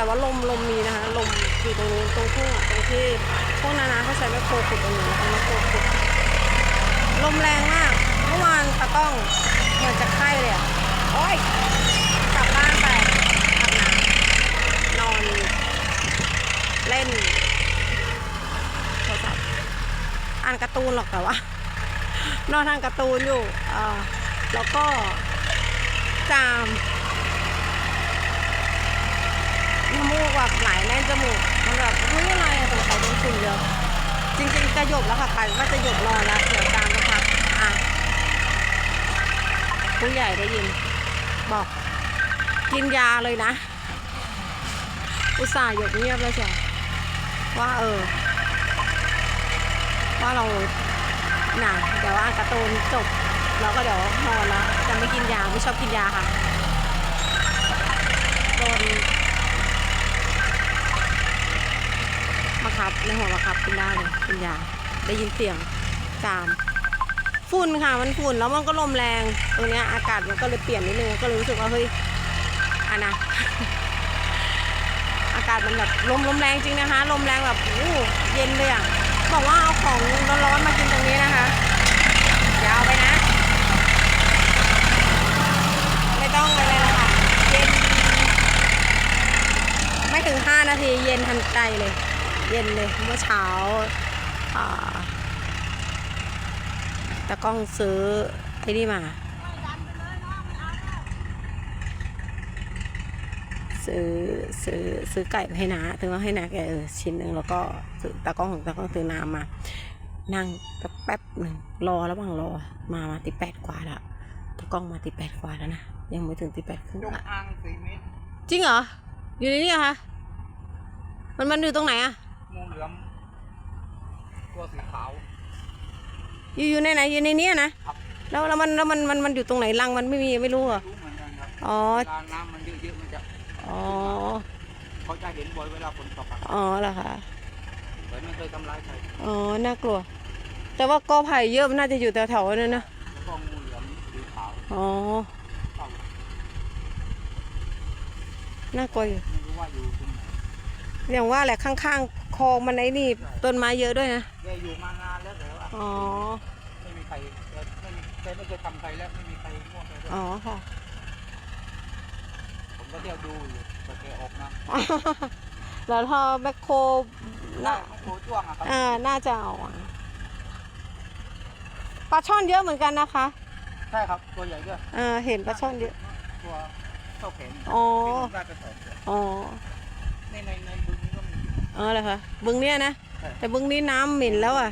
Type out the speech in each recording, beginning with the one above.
แต่ว่าลมลมมีนะคะ ลมอยู่ตรงนู้นตรงทุ่งตรงที่พวกนานาเขาใช้แมคโครขุดตรงนู้นะคะแมคโครขุดลมแรงมากเมื่อวานตาต้องเหมือนจะไข้เลยอะโอ๊ยกลับบ้านไปอาบน้ำนอน เล่นโทรศัพท์อ่านการ์ตูนหรอกแต่ว่านอนทานการ์ตูนอยู่อ่อแล้วก็จามน้ำ มูกแบบไหลแน่นจมูกมันแบบเฮ้ยอะไรอะสงสัยโดนฝุ่นเยอะจริงๆจะหยบแล้วค่ะไปว่าจะหยบรอแล้วเดี๋ยวจามสักพักอะผู้ใหญ่ได้ยิน บอก กินยาเลยนะ อุตส่าห์หยบเงียบแล้วเชียวว่าเออ ว่าเราหนักเดี๋ยวอ่านการ์ตูนจบเราก็เดี๋ยวนอนแล้วจะไม่กินยาไม่ชอบกินยาค่ะโดนบังคับ ในหัวบังคับกินได้เลยกินยาได้ยินเสียงจามฝุ่นค่ะมันฝุ่นแล้วมันก็ลมแรง ตรงเนี้ยอากาศมันก็เลยเปลี่ยนนิดนึงก็เลยรู้สึกว่าเฮ้ยอะนะอากาศมันแบบลมลมแรงจริงนะคะ ลมแรงแบบอู้เย็นเลยอะบอกว่าเอาของร้อนๆมากินตรงนี้นะคะอยาวไปนะ ไม่ต้องอะไรเลยค่ะเย็น ไม่ถึง 5 นาทีเย็นทันใจเลย เย็นเลยเมื่อเช้าอ่าตะกล้องซื้อไอ้นี่มา ซื้อซื้อซื้อไก่มาให้นาถึงว่าให้นาแกเออชิ้นหนึ่งแล้วก็ซื้อตากล้องของตากล้องซื้อน้ำมา นั่งแป๊บแป๊บหนึ่งรอระหว่างรอมามาตีแปดกว่าแล้วตากล้องมาตีแปดกว่าแล้วนะยังไม่ถึงตีแปดครึ่งจงอะอางสี่เมตรจริงเหรอ อยู่ในนี้เหรอคะมันมันอยู่ตรงไหนอะ งูเหลือมตัวสีขาว อยู่อยู่ในไหนอยู่ในนี้อะนะครับ แล้วแล้วมันแล้วมันมันมันอยู่ตรงไหนรังมันไม่มีไม่รู้เหรอ รู้เหมือนกันครับอ๋อ เวลาน้ำมันเยอะๆมันจะอ๋อ เขาจะเห็นบ่อยเวลาฝนตกอะอ๋อเหรอคะ แต่ไม่เคยทำร้ายใครอ๋อ น่ากลัว แต่ว่ากอไผ่เยอะมันน่าจะอยู่แถวๆนั้นนะ แล้วก็งูเหลือมสีขาวอ๋อ เต่าน่ากลัวอยู่ ไม่รู้ว่าอยู่ตรงไหน อย่างว่าแหละข้างๆคลองมันไอ้นี่ต้นไม้เยอะด้วยนะแกอยู่มานานแล้วแต่ว่าอ๋อไม่มีใครแกไม่มีแกไม่เคยทำใครแล้วไม่มีใครมั่วใครด้วยอ๋อค่ะผมก็เที่ยวดูอยู่แต่แกออกมาแล้วพอแมคโครน่าน่าโคจ้วงอะครับอ่าน่าจะเอาอะปลาช่อนเยอะเหมือนกันนะคะ ใช่ครับตัวใหญ่ก็เออเห็นปลาช่อนเยอะตัวเท่าแขนอ๋อที่ผมได้ไปสองตัวอ๋อในในในบึงนี้ก็มีเออเหรอคะบึงเนี้ยนะใช่แต่บึงนี้น้ำเหม็นแล้วอะ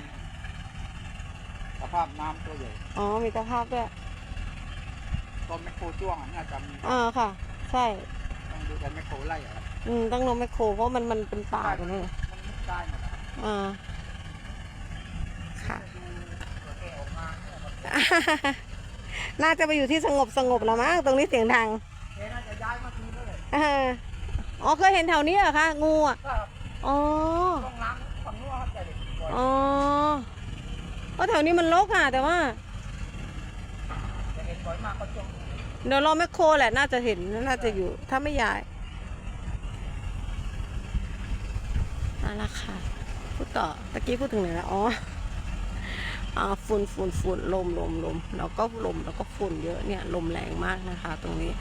สภาพน้ำตัวใหญ่อ๋อ มีตะภาพด้วยตอนแมคโครจ้วงอะน่าจะมีอ่าค่ะ ใช่ ต้องดูกันแมคโครไล่อะครับอืมต้องลงแมคโครเพราะมันมันเป็นป่าตรงนี้มันมุดได้หมดนะครับอ่าค่ะ ดูตัวแกออกมาเนี่ยครับน่าจะไปอยู่ที่สงบสงบแล้วมั้งตรงนี้เสียงดังแกน่าจะย้ายมาทีแล้วเลยเอออ๋อเคยเห็นแถวนี้เหรอคะงูอะ ก็ อ๋อต้องน้ำฝั่งนู้นครับแต่เด็กอ๋อเพราะแถวนี้มันรกอะ แต่ว่า แต่เห็นบ่อยมากก็จ้องเดี๋ยวรอแมคโครแหละน่าจะเห็นน่าจะอยู่ ถ้าไม่ย้ายนั่นแหละค่ะพูดต่อตะกี้พูดถึงไหนแล้วอ๋ออ่าฝุ่นฝุ่นฝุ่นลมลมลมแล้วก็ลมแล้วก็ฝุ่นเยอะเนี่ยลมแรงมากนะคะ ตรงนี้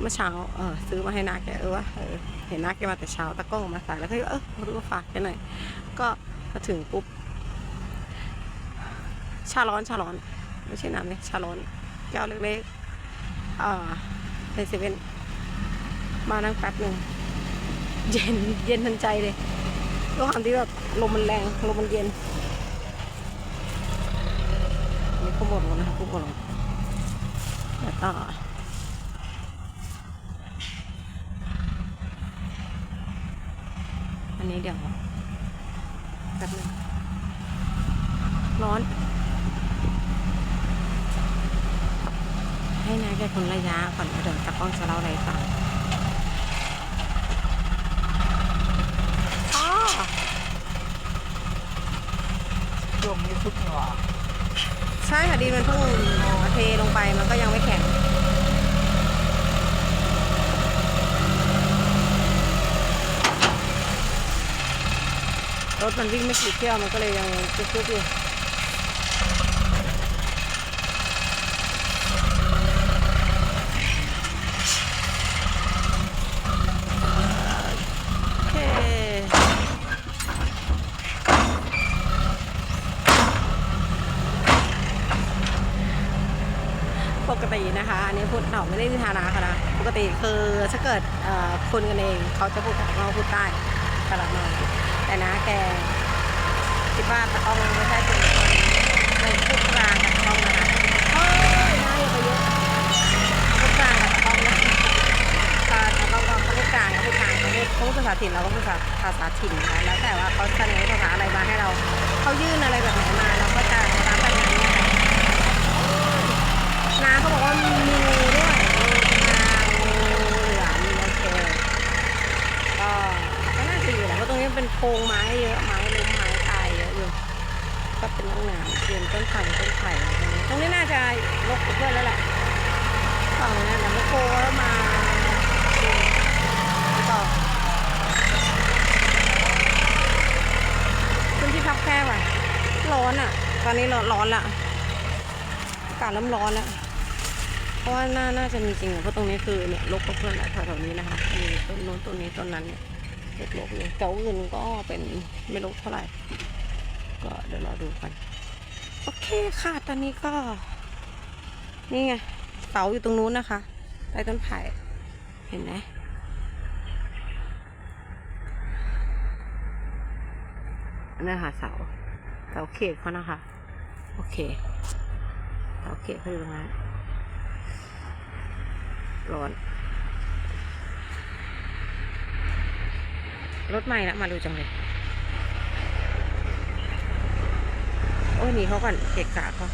เมื่อเช้าเออซื้อมาให้นาแกเออว่าเออเห็นนาแกมาแต่เช้าตะก้องมาใส่แล้วก็เออรู้ว่าฝากแกหน่อยก็มาถึงปุ๊บชาร้อนชาร้อน ไม่ใช่น้ำเนี่ยชาร้อนแก้วเล็กๆอ่าในเซเว่นมานั่งแป๊บหนึ่งเย็นเย็นทันใจเลยด้วยความที่แบบลมมันแรงลมมันเย็นนี่ก็หมดแล้วนะคะก็หมดแล้วแล้วก็ อันนี้เดี๋ยวแป๊บหนึงร้อน ให้นายแกคนระยะก่อนแล้วเดี๋ยวตะกล้องจะเล่าอะไรให้ฟังอ๋อช่วงนี้ทุกหน่อใช่ค่ะดินมันเพิ่งเทลงไปมันก็ยังไม่แข็ง ช่วงนี้ทุกหน่อ เรถมันวิ่งไม่กี่เที่ยวมันก็เลยยังจุกๆอยู่โอเคปกตินะคะอันนี้พูดเราไม่ได้นิทานาค่ะนะปกติคือถ้าเกิดคนกันเอง เขาจะพูดกับเราพูดใต้กระมา แต่นะแกคิดว่าตะกล้องไม่ใช่เป็นคน เป็นน้องน้ำเรียนต้นไผ่ต้นไผ่ตรงนี้น่าจะลกเพื่อนแล้วแหละฝั่งนั้นนะแมโครก็มาต่อขึ้นที่พับแคบอะร้อนอะ ตอนนี้ร้อนร้อนละอากาศเริ่มร้อนแล้วเพราะว่าน่าน่าจะมีจริงอะเพราะตรงนี้คือเนี่ยลกกับเพื่อนแหละแถวๆนี้นะคะมีต้นโน้นต้นนี้ต้นนั้นเนี่ยเล็กลกอยู่แต่ว่าอื่นก็เป็นไม่ลกเท่าไหร่ ก็เดี๋ยวรอดูกัน โอเคค่ะ ตอนนี้ก็ นี่ไงเสาอยู่ตรงนู้นนะคะใต้ต้นไผ่เห็นไหมนนั่ค่ะเสาเสาเขตเขานะคะ โอเคโอเคเขาอยู่ตรงนั้นร้อนรถใหม่ละมาดูจังเลย อ้ยหนีเขาก่อนเกะกะเขา